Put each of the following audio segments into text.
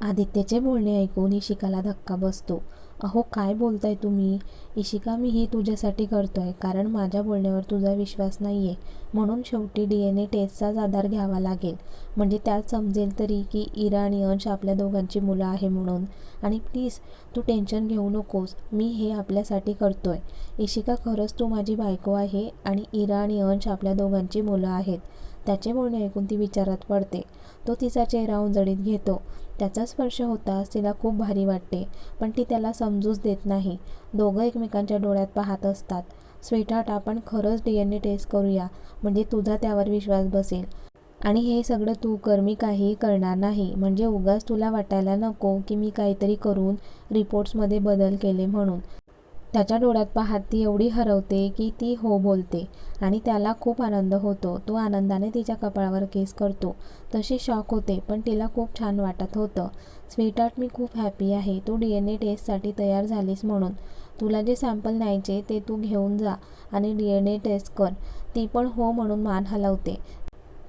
आदित्यचे बोलणे ऐकून इशिकाला धक्का बसतो. अहो काय बोलताय तुम्ही? इशिका मी ही तुझ्यासाठी करतोय कारण माझ्या बोलण्यावर तुझा विश्वास नाही आहे म्हणून शेवटी डी एन ए टेस्टचाच आधार घ्यावा लागेल. म्हणजे त्यात समजेल तरी की इरा आणि अंश आपल्या दोघांची मुलं आहे म्हणून. आणि प्लीज तू टेन्शन घेऊ नकोस. मी हे आपल्यासाठी करतोय. इशिका खरंच तू माझी बायको आहे आणि इरा आणि अंश आपल्या दोघांची मुलं आहेत. त्याचे बोलणे ऐकून ती विचारात पडते. तो तिचा चेहरा उंजळीत घेतो. त्याचा स्पर्श होताच तिला खूप भारी वाटते पण ती त्याला समजूच देत नाही. दोघं एकमेकांच्या डोळ्यात पाहत असतात. स्वीटहार्ट आपण खरंच डी एन ए टेस्ट करूया म्हणजे तुझा त्यावर विश्वास बसेल. आणि हे सगळं तू कर मी काहीही करणार नाही. म्हणजे उगाच तुला वाटायला नको की मी काहीतरी करून रिपोर्ट्समध्ये बदल केले म्हणून. त्याच्या डोळ्यात पाहत ती एवढी हरवते की ती हो बोलते आणि त्याला खूप आनंद होतो. तो आनंदाने तिच्या कपाळावर केस करतो. तशी शॉक होते पण तिला खूप छान वाटत होतं. स्वीटहार्ट मी खूप हॅपी आहे. तू डी एन ए टेस्टसाठी तयार झालीस म्हणून. तुला जे सॅम्पल न्यायचे ते तू घेऊन जा आणि डी एन ए टेस्ट कर. ती पण हो म्हणून मान हलवते.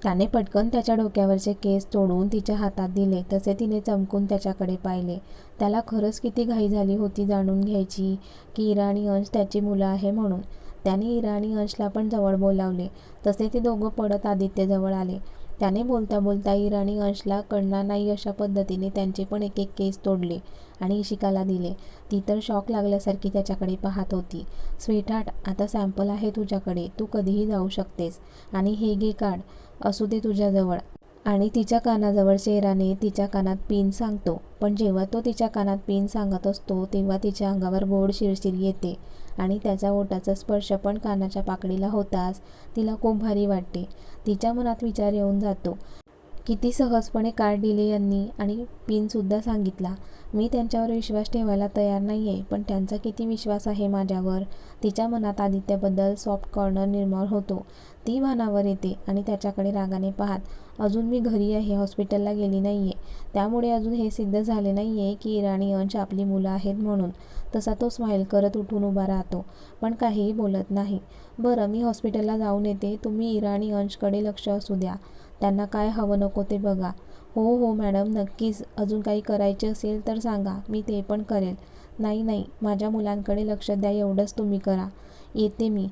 त्याने पटकन त्याच्या डोक्यावरचे केस तोडून तिच्या हातात दिले. तसे तिने चमकून त्याच्याकडे पाहिले. त्याला खरंच किती घाई झाली होती जाणून घ्यायची की इराणी अंश त्याची मुलं आहे म्हणून. त्याने इराणी अंशला पण जवळ बोलावले. तसे ते दोघं पडत आदित्यजवळ आले. त्याने बोलता बोलता इराणी अंशला कळणार नाही अशा पद्धतीने त्यांचे पण एक एक केस तोडले आणि इशिकाला दिले. ती तर शॉक लागल्यासारखी त्याच्याकडे पाहत होती. स्वीटहार्ट आता सॅम्पल आहे तुझ्याकडे. तू कधीही जाऊ शकतेस. आणि हे घे काढ. असू दे तुझ्याजवळ. आणि तिच्या कानाजवळ चेहराने तिच्या कानात पिन सांगतो. पण जेव्हा तो तिच्या कानात पिन सांगत असतो तेव्हा तिच्या अंगावर गोड शिरशिर येते आणि त्याचा ओटाचा स्पर्श पण कानाच्या पाकडीला होताच तिला खूप भारी वाटते. तिच्या मनात विचार येऊन जातो. किती सहजपणे कार्ड दिले यांनी आणि पिनसुद्धा सांगितला. मी त्यांच्यावर विश्वास ठेवायला तयार नाही आहे पण त्यांचा किती विश्वास आहे माझ्यावर? तिच्या मनात आदित्यबद्दल सॉफ्ट कॉर्नर निर्माण होतो. ती भानावर येते आणि त्याच्याकडे रागाने पाहत अजून मी घरी आहे हॉस्पिटलला गेली नाही आहे त्यामुळे अजून हे सिद्ध झाले नाही आहे की इराणी अंश आपली मुलं आहेत म्हणून. तसा तो स्माईल करत उठून उभा राहतो पण काहीही बोलत नाही. बरं मी हॉस्पिटलला जाऊन येते. तुम्ही इराणी अंशकडे लक्ष असू द्या. त्यांना काय हवं नको ते बघा. हो हो मॅडम नक्कीच. अजून काही करायचे असेल तर सांगा. मी ते पण करेल. नाही नाही. माझ्या मुलांकडे लक्ष द्या. एवढंच तुम्ही करा. येते मी.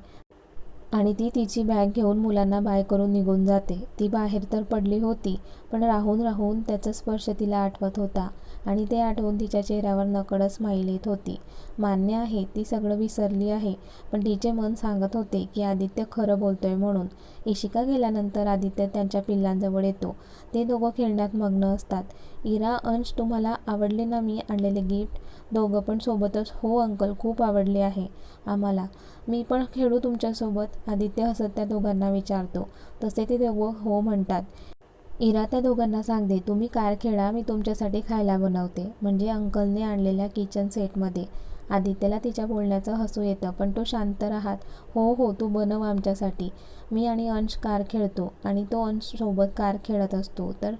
आणि ती तिची बॅग घेऊन मुलांना बाय करून निघून जाते. ती बाहेर तर पडली होती पण राहून राहून त्याचा स्पर्श तिला आठवत होता आणि ते आठवून तिच्या चेहऱ्यावर नकडच स्माईल येत होती. मान्य आहे ती सगळं विसरली आहे पण तिचे मन सांगत होते की आदित्य खरं बोलतोय म्हणून. इशिका गेल्यानंतर आदित्य त्यांच्या पिल्लांजवळ येतो. ते दोघं खेळण्यात मग्न असतात. इरा अंश तुम्हाला आवडले ना मी आणलेले गिफ्ट? दोघं पण सोबतच. हो अंकल खूप आवडले आहे आम्हाला. मी पण खेळू तुमच्यासोबत? आदित्य हसत त्या दोघांना विचारतो. तसे ते दोघं हो म्हणतात. इरा त्या दोघांना सांगते तुम्ही कार खेळा मी तुमच्यासाठी खायला बनवते. म्हणजे अंकलने आणलेल्या किचन सेटमध्ये आदित्यला तिच्या बोलण्याचं हसू येतं पण तो शांत राहत हो हो तू बनव आमच्यासाठी. मी आणि अंश कार खेळतो आणि तो अंश सोबत कार खेळत असतो. तर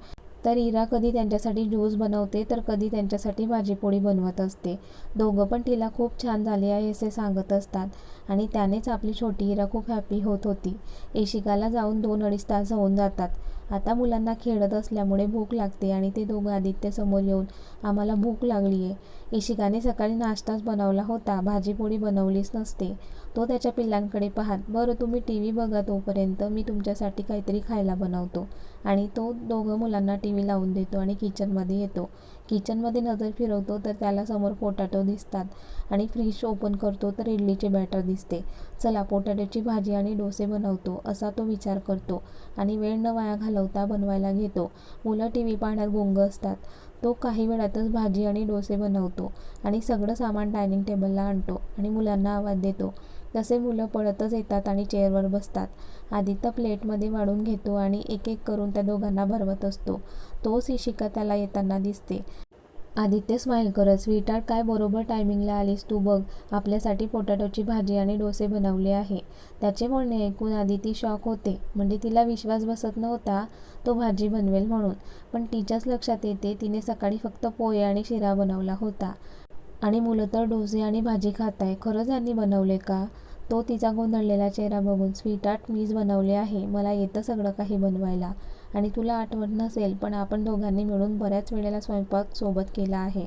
तर इरा कधी त्यांच्यासाठी ज्यूस बनवते तर कधी त्यांच्यासाठी भाजीपोळी बनवत असते. दोघं पण तिला खूप छान झाले आहे असे सांगत असतात आणि त्यानेच आपली छोटी इरा खूप हॅपी होत होती. एशिकाला जाऊन दोन अडीच तास होऊन जातात. आता मुलांना खेळत असल्यामुळे भूक लागते आणि ते दोघं आदित्यसमोर येऊन आम्हाला भूक लागली आहे इशिकाने सकाळी नाश्ताच बनवला होता. भाजीपोळी बनवलीच नसते. तो त्याच्या पिल्लांकडे पाहत बरं तुम्ही टी व्ही बघा तोपर्यंत मी तुमच्यासाठी काहीतरी खायला बनवतो. आणि तो दोघं मुलांना टी व्ही लावून देतो आणि किचनमध्ये येतो. किचनमध्ये नजर फिरवतो तर त्याला समोर पोटॅटो दिसतात आणि फ्रीज ओपन करतो तर इडलीचे बॅटर दिसते. चला पोटॅटोची भाजी आणि डोसे बनवतो असा तो विचार करतो आणि वेळ न वाया घालवता बनवायला घेतो. मुलं टी व्ही पाहण्यात गुंग असतात. तो काही वेळातच भाजी आणि डोसे बनवतो आणि सगळं सामान डायनिंग टेबलला आणतो आणि मुलांना आवाज देतो. तसे मुलं पळतच येतात आणि चेअरवर बसतात. आदित्य प्लेटमध्ये वाढून घेतो आणि एक एक करून त्या दोघांना भरवत असतो. तोच इशिका त्याला येताना दिसते. आदित्य स्माईल करत स्वीटार्ट काय बरोबर टायमिंगला आलीस तू बघ. आपल्यासाठी पोटॅटोची भाजी आणि डोसे बनवले आहे. त्याचे बोलणे ऐकून आदिती शॉक होते. म्हणजे तिला विश्वास बसत नव्हता तो भाजी बनवेल म्हणून. पण तिच्याच लक्षात येते तिने सकाळी फक्त पोहे आणि शिरा बनवला होता. आणि मुलं तर डोसे आणि भाजी खात आहे खरंच यांनी बनवले का? तो तिचा गोंधळलेला चेहरा बघून स्वीटार्ट मीच बनवले आहे. मला येतं सगळं काही बनवायला. आणि तुला आठवत नसेल पण आपण दोघांनी मिळून बऱ्याच वेळेला स्वयंपाक सोबत केला आहे.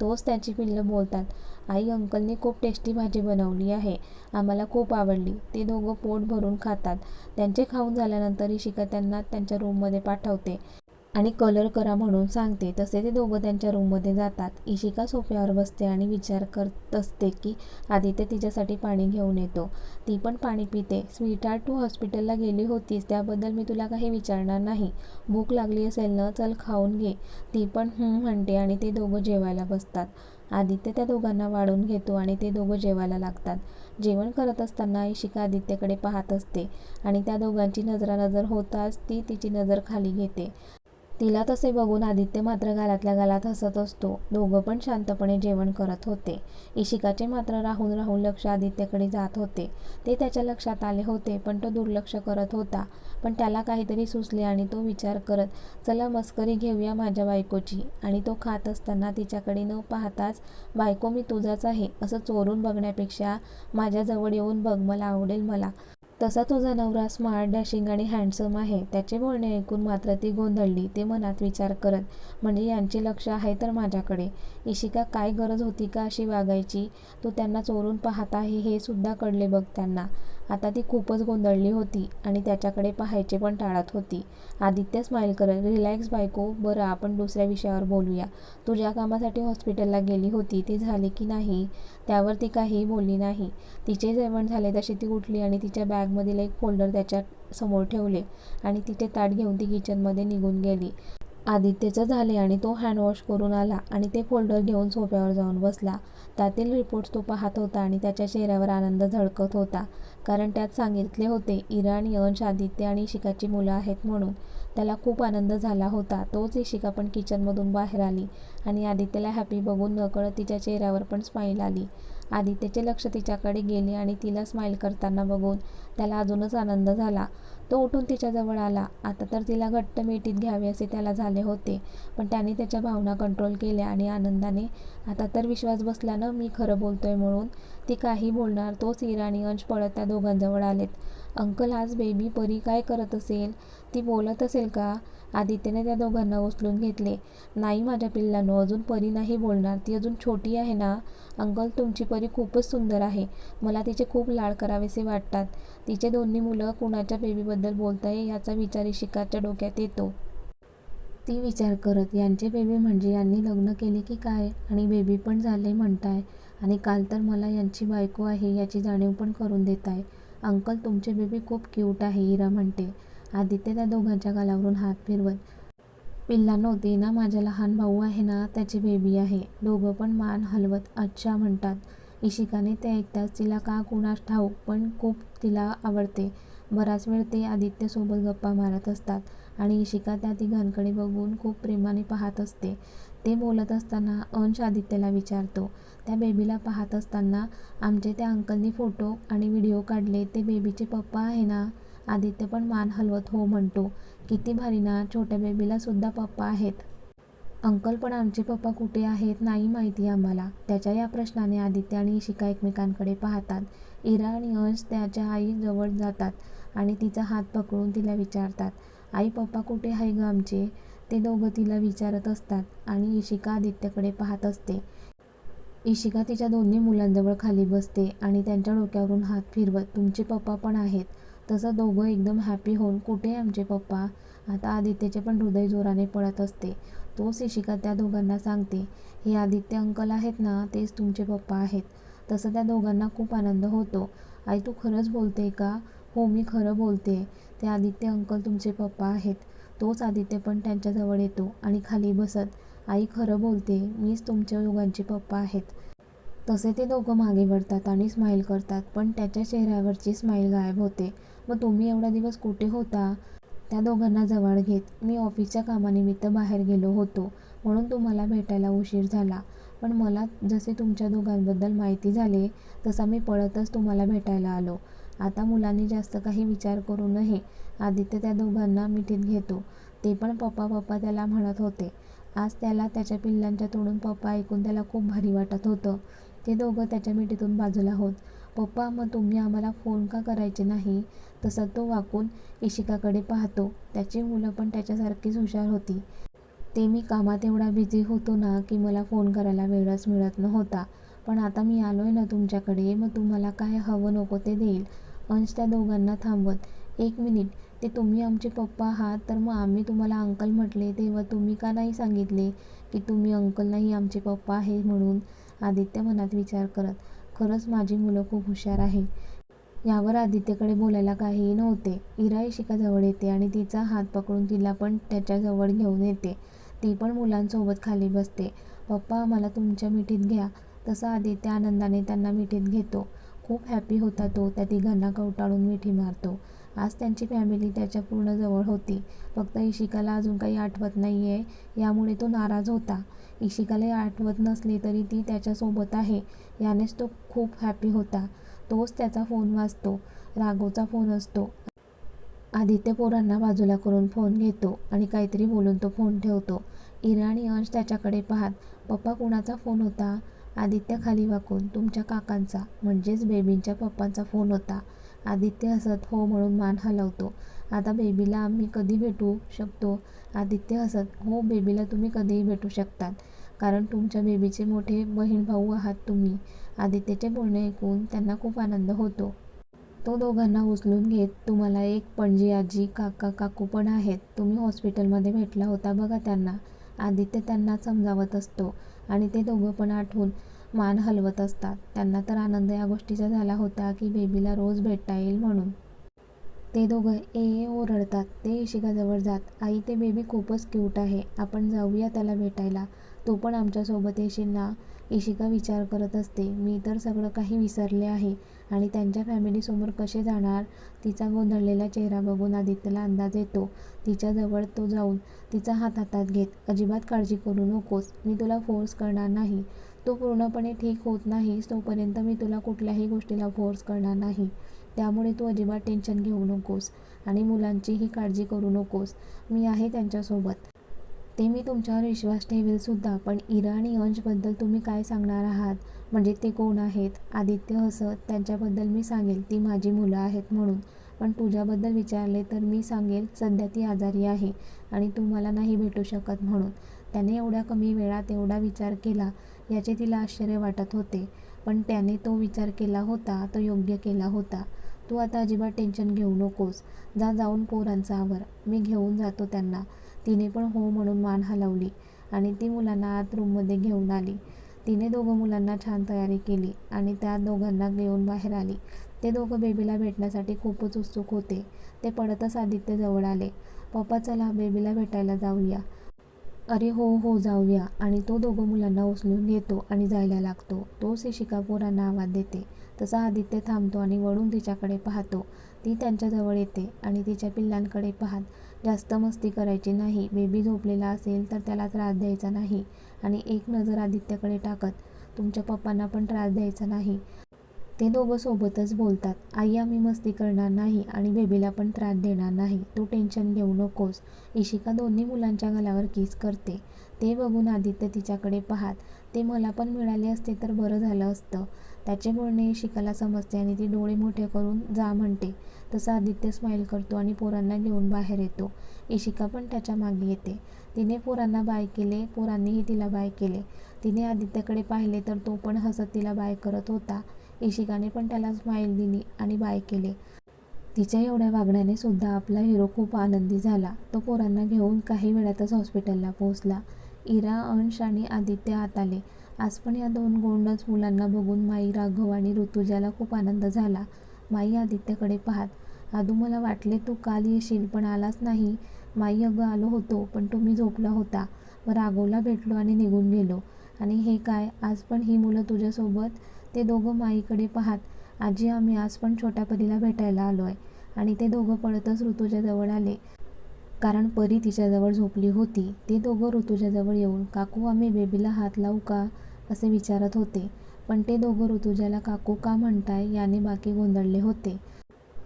तोच त्याची पिल्लं बोलतात. आई अंकलनी खूप टेस्टी भाजी बनवली आहे. आम्हाला खूप आवडली. ते दोघं पोट भरून खातात. त्यांचे खाऊन झाल्यानंतर इशिका त्यांना त्यांच्या रूममध्ये पाठवते. आणि कलर करा म्हणून सांगते. तसे ते दोघं त्यांच्या रूममध्ये जातात. इशिका सोफ्यावर बसते आणि विचार करत असते की आदित्य तिच्यासाठी पाणी घेऊन येतो. ती पण पाणी पिते. स्वीटार तू हॉस्पिटलला गेली होतीस. त्याबद्दल मी तुला काही विचारणार नाही. भूक लागली असेल ना? चल खाऊन घे. ती पण म्हणते आणि ते दोघं जेवायला बसतात. आदित्य त्या दोघांना वाढून घेतो आणि ते दोघं जेवायला लागतात. जेवण करत असताना इशिका आदित्यकडे पाहत असते आणि त्या दोघांची नजरानजर होताच ती तिची नजर खाली घेते. तिला तसे बघून आदित्य मात्र घालातल्या गालात हसत असतो. दोघं पण शांतपणे जेवण करत होते. इशिकाचे मात्र राहून राहून लक्ष आदित्यकडे जात होते. ते त्याच्या लक्षात आले होते पण तो दुर्लक्ष करत होता. पण त्याला काहीतरी सुचले आणि तो विचार करत चला मस्करी घेऊया माझ्या बायकोची. आणि तो खात असताना तिच्याकडे न पाहताच बायको मी तुझाच आहे. असं चोरून बघण्यापेक्षा माझ्याजवळ येऊन बघ मला आवडेल मला. तसा तुझा नवरा स्मार्ट डॅशिंग आणि हँडसम आहे. त्याचे बोलणे ऐकून मात्र ती गोंधळली. ते मनात विचार करत म्हणजे यांचे लक्ष आहे तर माझ्याकडे. इशिका काय गरज होती का? अशी वागायची. तू त्यांना चोरून पाहत आहे हे सुद्धा कळले बघ त्यांना. आता ती खूपच गोंधळली होती आणि त्याच्याकडे पाहायचे पण टाळत होती. आदित्य स्माईल करत रिलॅक्स बायको बरं आपण दुसऱ्या विषयावर बोलूया. तू ज्या कामासाठी हॉस्पिटलला गेली होती ते झाले की नाही त्यावर ती काहीही बोलली नाही. तिचे जेवण झाले तशी ती उठली आणि तिच्या बॅगमधील एक फोल्डर त्याच्यासमोर ठेवले आणि तिचे ताट घेऊन ती किचनमध्ये निघून गेली. आदित्यचं झाले आणि तो हँडवॉश करून आला आणि ते फोल्डर घेऊन सोफ्यावर जाऊन बसला. त्यातील रिपोर्ट्स तो पाहत होता आणि त्याच्या चेहऱ्यावर आनंद झळकत होता. कारण त्यात सांगितले होते इराण आणि आदित्य आणि इशिकाची मुलं आहेत म्हणून. त्याला खूप आनंद झाला होता. तोच इशिका पण किचनमधून बाहेर आली आणि आदित्यला हॅपी बघून नकळत तिच्या चेहऱ्यावर पण स्माईल आली. आदित्यचे लक्ष तिच्याकडे गेले आणि तिला स्माईल करताना बघून त्याला अजूनच आनंद झाला. तो उठून तिच्याजवळ आला. आता तर तिला घट्ट मिठीत घ्यावे असे त्याला झाले होते पण त्याने त्याच्या भावना कंट्रोल केल्या आणि आनंदाने आता तर विश्वास बसला ना मी खरं बोलतोय म्हणून? ती काही बोलणार तोच इराणी अंश पळत त्या दोघांजवळ आलेत. अंकल आज बेबी परी काय करत असेल? ती बोलत असेल का? आदित्यने त्या दोघांना उचलून घेतले. नाही माझ्या पिल्लांनो अजून परी नाही बोलणार. ती अजून छोटी आहे ना? अंकल तुमची परी खूपच सुंदर आहे. मला तिचे खूप लाड करावेसे वाटतात. तिचे दोन्ही मुलं कुणाच्या बेबीबद्दल बोलताय याचा विचार शिकारच्या डोक्यात येतो. ती विचार करत यांचे बेबी म्हणजे यांनी लग्न केले की काय? आणि बेबी पण झाले म्हणताय. आणि काल तर मला यांची बायको आहे याची जाणीव पण करून देत आहे अंकल तुमचे बेबी खूप क्यूट आहे इरा म्हणते. आदित्य त्या दोघांच्या गालावरून हात फिरवत. पिल्ला ते ना माझ्या लहान भाऊ आहे ना त्याची बेबी आहे. दोघं पण मान हलवत अच्छा म्हणतात. इशिकाने ते ऐकताच तिला का कुणास ठाऊक पण खूप तिला आवडते. बराच वेळ ते आदित्यसोबत गप्पा मारत असतात आणि इशिका त्या तिघांकडे बघून खूप प्रेमाने पाहत असते. ते बोलत असताना अंश आदित्यला विचारतो. त्या बेबीला पाहत असताना आमचे त्या अंकलनी फोटो आणि व्हिडिओ काढले. ते बेबीचे पप्पा आहे ना? आदित्य पण मान हलवत हो म्हणतो. किती भारी ना? छोट्या बेबीला सुद्धा पप्पा आहेत. अंकल पण आमचे पप्पा कुठे आहेत नाही माहिती आम्हाला. त्याच्या या प्रश्नाने आदित्य आणि इशिका एकमेकांकडे पाहतात. इरा आणि अंश त्याच्या आईजवळ जातात आणि तिचा हात पकडून तिला विचारतात. आई पप्पा कुठे आहे ग आमचे? ते दोघं तिला विचारत असतात आणि इशिका आदित्यकडे पाहत असते. इशिका तिच्या दोन्ही मुलांजवळ खाली बसते आणि त्यांच्या डोक्यावरून हात फिरवत तुमचे पप्पा पण आहेत. तसं दोघं एकदम हॅपी होऊन कुठे आमचे पप्पा? आता आदित्यचे पण हृदय जोराने पळत असते. तोच इशिका त्या दोघांना सांगते हे आदित्य अंकल आहेत ना तेच तुमचे पप्पा आहेत. तसं त्या दोघांना खूप आनंद होतो. आई तू खरंच बोलते का? हो मी खरं बोलते. ते आदित्य अंकल तुमचे पप्पा आहेत. तोच आदित्य पण त्यांच्याजवळ येतो आणि खाली बसत आई खरं बोलते मीच तुमच्या दोघांचे पप्पा आहेत. तसे ते दोघं मागे वळतात आणि स्माईल करतात पण त्याच्या चेहऱ्यावरची स्माईल गायब होते. मग तुम्ही एवढा दिवस कुठे होता? त्या दोघांना जवळ घेत. मी ऑफिसच्या कामानिमित्त बाहेर गेलो होतो म्हणून तुम्हाला भेटायला उशीर झाला. पण मला जसे तुमच्या दोघांबद्दल माहिती झाले तसा मी पळतच तुम्हाला भेटायला आलो. आता मुलांनी जास्त काही विचार करू नये. आदित्य त्या दोघांना मिठीत घेतो. ते पण पप्पा पप्पा त्याला म्हणत होते. आज त्याला त्याच्या पिल्लांच्या तोडून पप्पा ऐकून त्याला खूप भारी वाटत होतं. ते दोघं त्याच्या मिठीतून बाजूला होत. पप्पा मग तुम्ही आम्हाला फोन का करायचे नाही? तसा तो वाकून इशिकाकडे पाहतो. त्याची मुलं पण त्याच्यासारखीच हुशार होती. ते मी कामात एवढा बिझी होतो ना की मला फोन करायला वेळच मिळत नव्हता. पण आता मी आलो आहे ना तुमच्याकडे मग तुम्हाला काय हवं नको ते देईल. अंश त्या दोघांना थांबवत एक मिनिट ते तुम्ही आमचे पप्पा आहात तर मग आम्ही तुम्हाला अंकल म्हटले तेव्हा तुम्ही का नाही सांगितले की तुम्ही अंकल नाही आमचे पप्पा आहे म्हणून? आदित्य मनात विचार करत खरंच माझी मुलं खूप हुशार आहे यावर आदित्यकडे बोलायला काहीही नव्हते. इरा इशिकाजवळ येते आणि तिचा हात पकडून तिला पण त्याच्याजवळ घेऊन येते. ती पण मुलांसोबत खाली बसते. पप्पा आम्हाला तुमच्या मिठीत घ्या. तसं आदित्य आनंदाने त्यांना मिठीत घेतो. खूप हॅपी होता तो. त्या तिघांना कवटाळून मिठी मारतो. आज त्यांची फॅमिली त्याच्या पूर्ण जवळ होती. फक्त इशिकाला अजून काही आठवत नाही आहे यामुळे तो नाराज होता. इशिकाला आठवत नसली तरी ती त्याच्यासोबत आहे. यानेच तो खूप हॅपी होता. तोच त्याचा फोन वाजतो राघवचा फोन असतो. आदित्य पोरांना बाजूला करून फोन घेतो आणि काहीतरी बोलून तो फोन ठेवतो. इरा आणि अंश त्याच्याकडे पाहत पप्पा कुणाचा फोन होता? आदित्य खाली वाकून तुमच्या काकांचा म्हणजेच बेबींच्या पप्पांचा फोन होता. आदित्य हसत हो म्हणून मान हलवतो. आता बेबीला आम्ही कधी भेटू शकतो? आदित्य हसत हो बेबीला तुम्ही कधीही भेटू शकतात कारण तुमच्या बेबीचे मोठे बहीण भाऊ आहात तुम्ही. आदित्यचे बोलणे ऐकून त्यांना खूप आनंद होतो. तो दोघांना उचलून घेत तुम्हाला एक पणजी आजी काका काकू पण आहेत. तुम्ही हॉस्पिटलमध्ये भेटला होता बघा त्यांना. आदित्य त्यांना समजावत असतो. आणि ते दोघं पण आठवून मान हलवत असतात. त्यांना तर आनंद या गोष्टीचा झाला होता की बेबीला रोज भेटता येईल म्हणून. ते दोघं ए ए ओरडतात. ते इशिकाजवळ जात. आई ते बेबी खूपच क्यूट आहे. आपण जाऊया त्याला भेटायला. तू पण आमच्यासोबत येशील ना? इशिका विचार करत असते. मी तर सगळं काही विसरले आहे. आणि त्यांच्या फॅमिलीसमोर कसे जाणार? तिचा गोंधळलेला चेहरा बघून आदित्यला अंदाज येतो. तिच्याजवळ तो जाऊन तिचा हात हातात घेत अजिबात काळजी करू नकोस. मी तुला फोर्स करणार नाही. तू पूर्णपणे ठीक होत नाहीस तोपर्यंत मी तुला कुठल्याही गोष्टीला फोर्स करणार नाही. त्यामुळे तू अजिबात टेन्शन घेऊ नकोस. आणि मुलांचीही काळजी करू नकोस. मी आहे त्यांच्यासोबत. ते मी तुमच्यावर विश्वास ठेवेल सुद्धा पण इराणी अंशबद्दल तुम्ही काय सांगणार आहात? म्हणजे ते कोण आहेत? आदित्य हसत त्यांच्याबद्दल मी सांगेल ती माझी मुलं आहेत म्हणून. पण तुझ्याबद्दल विचारले तर मी सांगेल सध्या ती आजारी आहे आणि तू मला नाही भेटू शकत म्हणून. त्याने एवढ्या कमी वेळात एवढा विचार केला याचे तिला आश्चर्य वाटत होते. पण त्याने तो विचार केला होता तो योग्य केला होता. तू आता अजिबात टेन्शन घेऊ नकोस. जा जाऊन पोरांचा आवर. मी घेऊन जातो त्यांना. तिने पण हो म्हणून मान हलवली आणि ती मुलांना आत रूममध्ये घेऊन आली. तिने दोघं मुलांना छान तयारी केली आणि त्या दोघांना घेऊन बाहेर आली. ते दोघं बेबीला भेटण्यासाठी खूपच उत्सुक होते. ते पडतच आदित्य जवळ आले. पप्पा चला बेबीला भेटायला जाऊया. अरे हो हो जाऊया. आणि तो दोघं मुलांना उचलून घेतो आणि जायला लागतो. तो शिशिका पोरांना आवाज देते. तसा आदित्य थांबतो आणि वळून तिच्याकडे पाहतो. ती त्यांच्याजवळ येते आणि तिच्या पिल्लांकडे पाहत जास्त मस्ती करायची नाही बेबी झोपलेला असेल तर त्याला त्रास द्यायचा नाही आणि एक नजर आदित्यकडे टाकत तुमच्या पप्पांना पण त्रास द्यायचा नाही. ते दोघं सोबतच बोलतात आई आम्ही मस्ती करणार नाही आणि बेबीला पण त्रास देणार नाही तू टेन्शन घेऊ नकोस. इशिका दोन्ही मुलांच्या गलावर किस करते. ते बघून आदित्य तिच्याकडे पाहत ते मला पण मिळाले असते तर बरं झालं असतं. त्याचे बोलणे इशिकाला समजते आणि ती डोळे मोठे करून जा म्हणते. तसं आदित्य स्माईल करतो आणि पोरांना घेऊन बाहेर येतो. इशिका पण त्याच्यामागे येते. तिने पोरांना बाय केले पोरांनीही तिला बाय केले. तिने आदित्यकडे पाहिले तर तो पण हसत तिला बाय करत होता. इशिकाने पण त्याला स्माईल दिली आणि बाय केले. तिच्या एवढ्या वागण्याने सुद्धा आपला हिरो खूप आनंदी झाला. तो पोरांना घेऊन काही वेळातच हॉस्पिटलला पोहोचला. इरा अंश आणि आदित्य आत आले. आज पण या दोन गोंडस मुलांना बघून माई राघव आणि ऋतुजाला खूप आनंद झाला. माई आदित्यकडे पाहत आदू मला वाटले तू काल येशील पण आलाच नाही. माई अगं आलो होतो पण तुम्ही झोपला होता. मग राघवला भेटलो आणि निघून गेलो. आणि हे काय आज पण ही मुलं तुझ्यासोबत? ते दोघं माईकडे पाहत आजी आम्ही आज पण छोट्या परीला भेटायला आलो आहे आणि ते दोघं पळतच ऋतुजाजवळ आले. कारण परी तिच्याजवळ झोपली होती. ते दोघं ऋतुजाजवळ येऊन काकू आम्ही बेबीला हात लावू का? असे विचारत होते. पण ते दोघं ऋतुजाला काकू का म्हणताय? याने बाकी गोंधळले होते.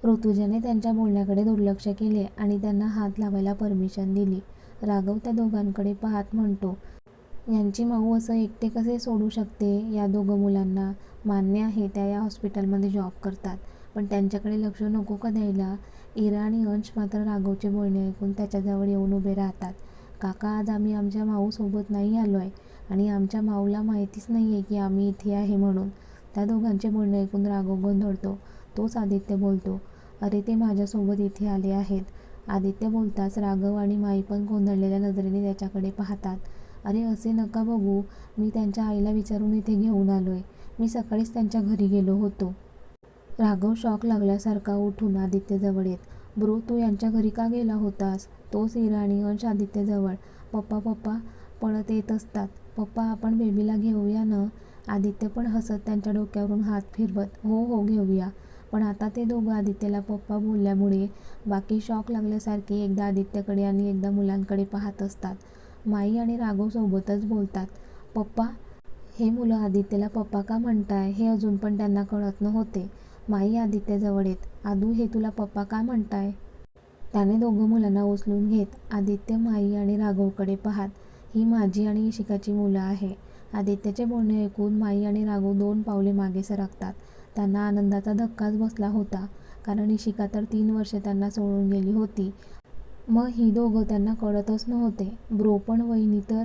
ऋतुजाने त्यांच्या बोलण्याकडे दुर्लक्ष केले आणि त्यांना हात लावायला परमिशन दिली. राघव त्या दोघांकडे पाहत म्हणतो यांची माऊ असं एकटे कसे सोडू शकते? या दोघं मुलांना मान्य आहे त्या या हॉस्पिटलमध्ये जॉब करतात. पण त्यांच्याकडे लक्ष नको का द्यायला? इरा आणि अंश मात्र राघवचे बोलणे ऐकून त्याच्याजवळ येऊन उभे राहतात. काका आज आम्ही आमच्या माऊसोबत नाही आलो आहे आणि आमच्या माऊला माहितीच नाही आहे की आम्ही इथे आहे म्हणून. त्या दोघांचे बोलणे ऐकून राघव गोंधळतो. तोच आदित्य बोलतो अरे ते माझ्यासोबत इथे आले आहेत. आदित्य बोलताच राघव आणि माई पण गोंधळलेल्या नजरेने त्याच्याकडे पाहतात. अरे असे नका बघू. मी त्यांच्या आईला विचारून इथे घेऊन आलो आहे मी सकाळीच त्यांच्या घरी गेलो होतो. राघव शॉक लागल्यासारखा उठून आदित्यजवळ येत ब्रो तू यांच्या घरी का गेला होतास? तोच इरा आणि अंश आदित्यजवळ. पप्पा पप्पा पळत येत असतात. पप्पा आपण बेबीला घेऊया ना? आदित्य पण हसत त्यांच्या डोक्यावरून हात फिरवत हो हो घेऊया. पण आता ते दोघं आदित्यला पप्पा बोलल्यामुळे बाकी शॉक लागल्यासारखे एकदा आदित्यकडे आणि एकदा मुलांकडे पाहत असतात. माई आणि राघव सोबतच बोलतात पप्पा हे मुलं आदित्यला पप्पा का म्हणताय? हे अजून पण त्यांना कळत नव्हते. माई आदित्यजवळ येत. आदू हे तुला पप्पा का म्हणताय? त्याने दोघं मुलांना उचलून घेत. आदित्य माई आणि राघवकडे पाहत ही माझी आणि इशिकाची मुलं आहे. आदित्याचे बोलणे ऐकून माई आणि राघव दोन पावले मागे सरकतात. त्यांना आनंदाचा धक्काच बसला होता कारण इशिका तर तीन वर्षे त्यांना सोडून गेली होती. मग ही दोघं त्यांना कळतच नव्हते. ब्रो पण वहिनी तर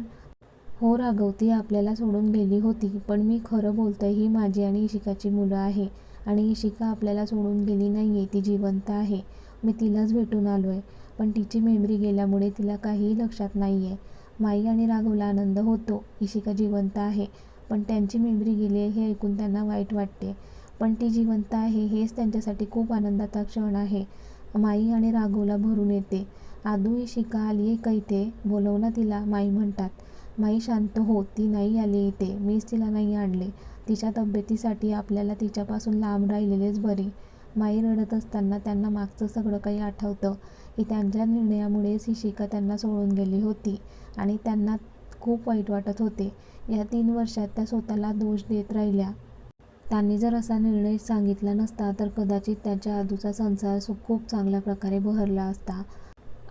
हो राघव ती आपल्याला सोडून गेली होती पण मी खरं बोलतोय ही माझी आणि इशिकाची मुलं आहे. आणि इशिका आपल्याला सोडून गेली नाही आहे ती जिवंत आहे. मी तिलाच भेटून आलो आहे पण तिची मेमरी गेल्यामुळे तिला काहीही लक्षात नाही आहे माई आणि राघवला आनंद होतो इशिका जिवंत आहे पण त्यांची मेमरी गेली आहे हे ऐकून त्यांना वाईट वाटते. पण ती जिवंत आहे हेच त्यांच्यासाठी खूप आनंदाचा क्षण आहे. माई आणि राघवला भरून येते. आदू इशिका आली आहे का इथे? बोलवणं तिला माई म्हणतात. माई शांत हो ती नाही आली इथे. मीच तिला नाही आणले. तिच्या तब्येतीसाठी आपल्याला तिच्यापासून लांब राहिलेलेच बरे. माई रडत असताना त्यांना मागचं सगळं काही आठवतं. की त्यांच्या निर्णयामुळेच ही शिका त्यांना सोडून गेली होती आणि त्यांना खूप वाईट वाटत होते. या तीन वर्षात त्या स्वतःला दोष देत राहिल्या. त्यांनी जर असा निर्णय सांगितला नसता तर कदाचित त्याच्या आजूचा संसार सु खूप चांगल्या प्रकारे बहरला असता.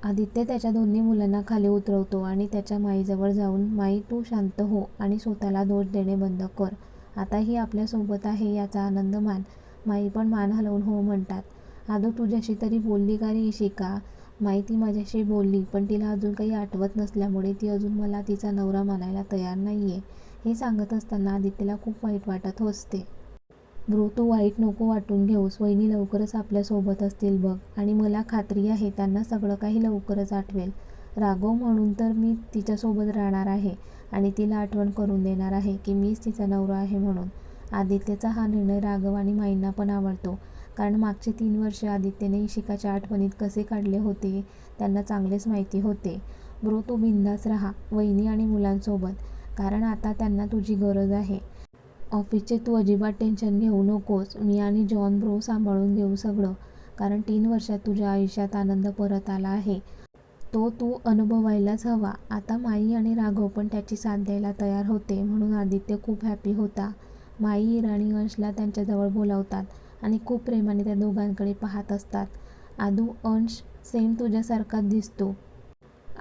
आदित्य त्याच्या दोन्ही मुलांना खाली उतरवतो आणि त्याच्या माईजवळ जाऊन माई तू शांत हो आणि स्वतःला दोष देणे बंद कर. आताही आपल्यासोबत आहे याचा आनंद मान माई पण मान हलवून हो म्हणतात. आदू तुझ्याशी तरी बोलली का रे शिका? माई ती माझ्याशी बोलली पण तिला अजून काही आठवत नसल्यामुळे ती अजून मला तिचा नवरा मानायला तयार नाही आहे हे सांगत असताना आदित्यला खूप वाईट वाटत असते. ब्रो तू वाईट नको वाटून घेऊस. वहिनी लवकरच आपल्यासोबत असतील बघ. आणि मला खात्री आहे त्यांना सगळं काही लवकरच आठवेल. राघव म्हणून तर मी तिच्यासोबत राहणार आहे. आणि तिला आठवण करून देणार आहे की मीच तिचा नवरा आहे म्हणून. आदित्यचा हा निर्णय राघव आणि माईंना पण आवडतो. कारण मागचे तीन वर्षे आदित्यने इशिकाच्या आठवणीत कसे काढले होते त्यांना चांगलेच माहिती होते. ब्रो तू बिंदास राहा वहिनी आणि मुलांसोबत. कारण आता त्यांना तुझी गरज आहे. ऑफिसचे तू अजिबात टेन्शन घेऊ नकोस. मी आणि जॉन ब्रो सांभाळून घेऊ सगळं. कारण तीन वर्षात तुझ्या आयुष्यात आनंद परत आला आहे. तो तू अनुभवायलाच हवा. आता माई आणि राघव पण त्याची साथ द्यायला तयार होते म्हणून आदित्य खूप हॅपी होता. माई इराणी अंशला त्यांच्याजवळ बोलावतात आणि खूप प्रेमाने त्या दोघांकडे पाहत असतात. आदू अंश सेम तुझ्यासारखाच दिसतो.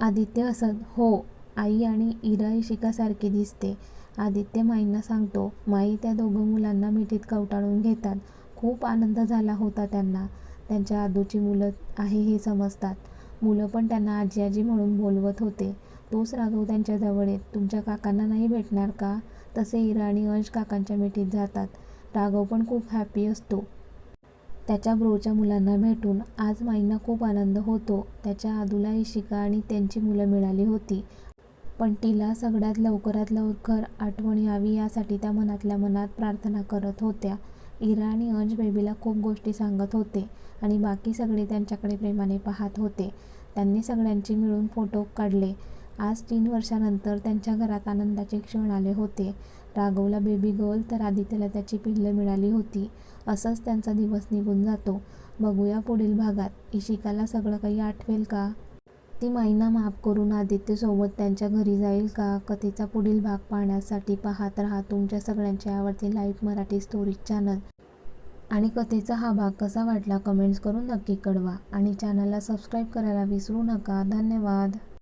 आदित्य असत हो आई आणि इरा इशिकासारखी दिसते. आदित्य माईंना सांगतो माई त्या दोघं मुलांना मिठीत कवटाळून घेतात. खूप आनंद झाला होता त्यांना. त्यांच्या आदूची मुलं आहे हे समजतात. मुलं पण त्यांना आजी आजी म्हणून बोलवत होते. तोच राघव त्यांच्याजवळ येत. तुमच्या काकांना नाही भेटणार का? तसे इरा आणि अंश काकांच्या मिठीत जातात. राघव पण खूप हॅपी असतो. त्याच्या ब्रोच्या मुलांना भेटून आज माईंना खूप आनंद होतो. त्याच्या आदूला इशिका आणि त्यांची मुलं मिळाली होती. पण तिला सगळ्यात लवकरात लवकर आठवण यावी यासाठी त्या मनातल्या मनात प्रार्थना करत होत्या. इरा आणि अंश बेबीला खूप गोष्टी सांगत होते आणि बाकी सगळे त्यांच्याकडे प्रेमाने पाहत होते. त्यांनी सगळ्यांचे मिळून फोटो काढले. आज तीन वर्षानंतर त्यांच्या घरात आनंदाचे क्षण आले होते. राघवला बेबी गर्ल तर आदित्यला त्याची पिल्लं मिळाली होती. असंच त्यांचा दिवस निघून जातो. बघूया पुढील भागात. इशिकाला सगळं काही आठवेल का? ती माईंना माफ करून आदित्यसोबत त्यांच्या घरी जाईल का? कथेचा पुढील भाग पाहण्यासाठी पाहत राहा तुमच्या सगळ्यांचे आवडते लाईव्ह मराठी स्टोरीज चॅनल आणि कथेचा हा भाग कसा वाटला कमेंट्स करून नक्की कळवा. आणि चॅनलला सबस्क्राईब करायला विसरू नका. धन्यवाद.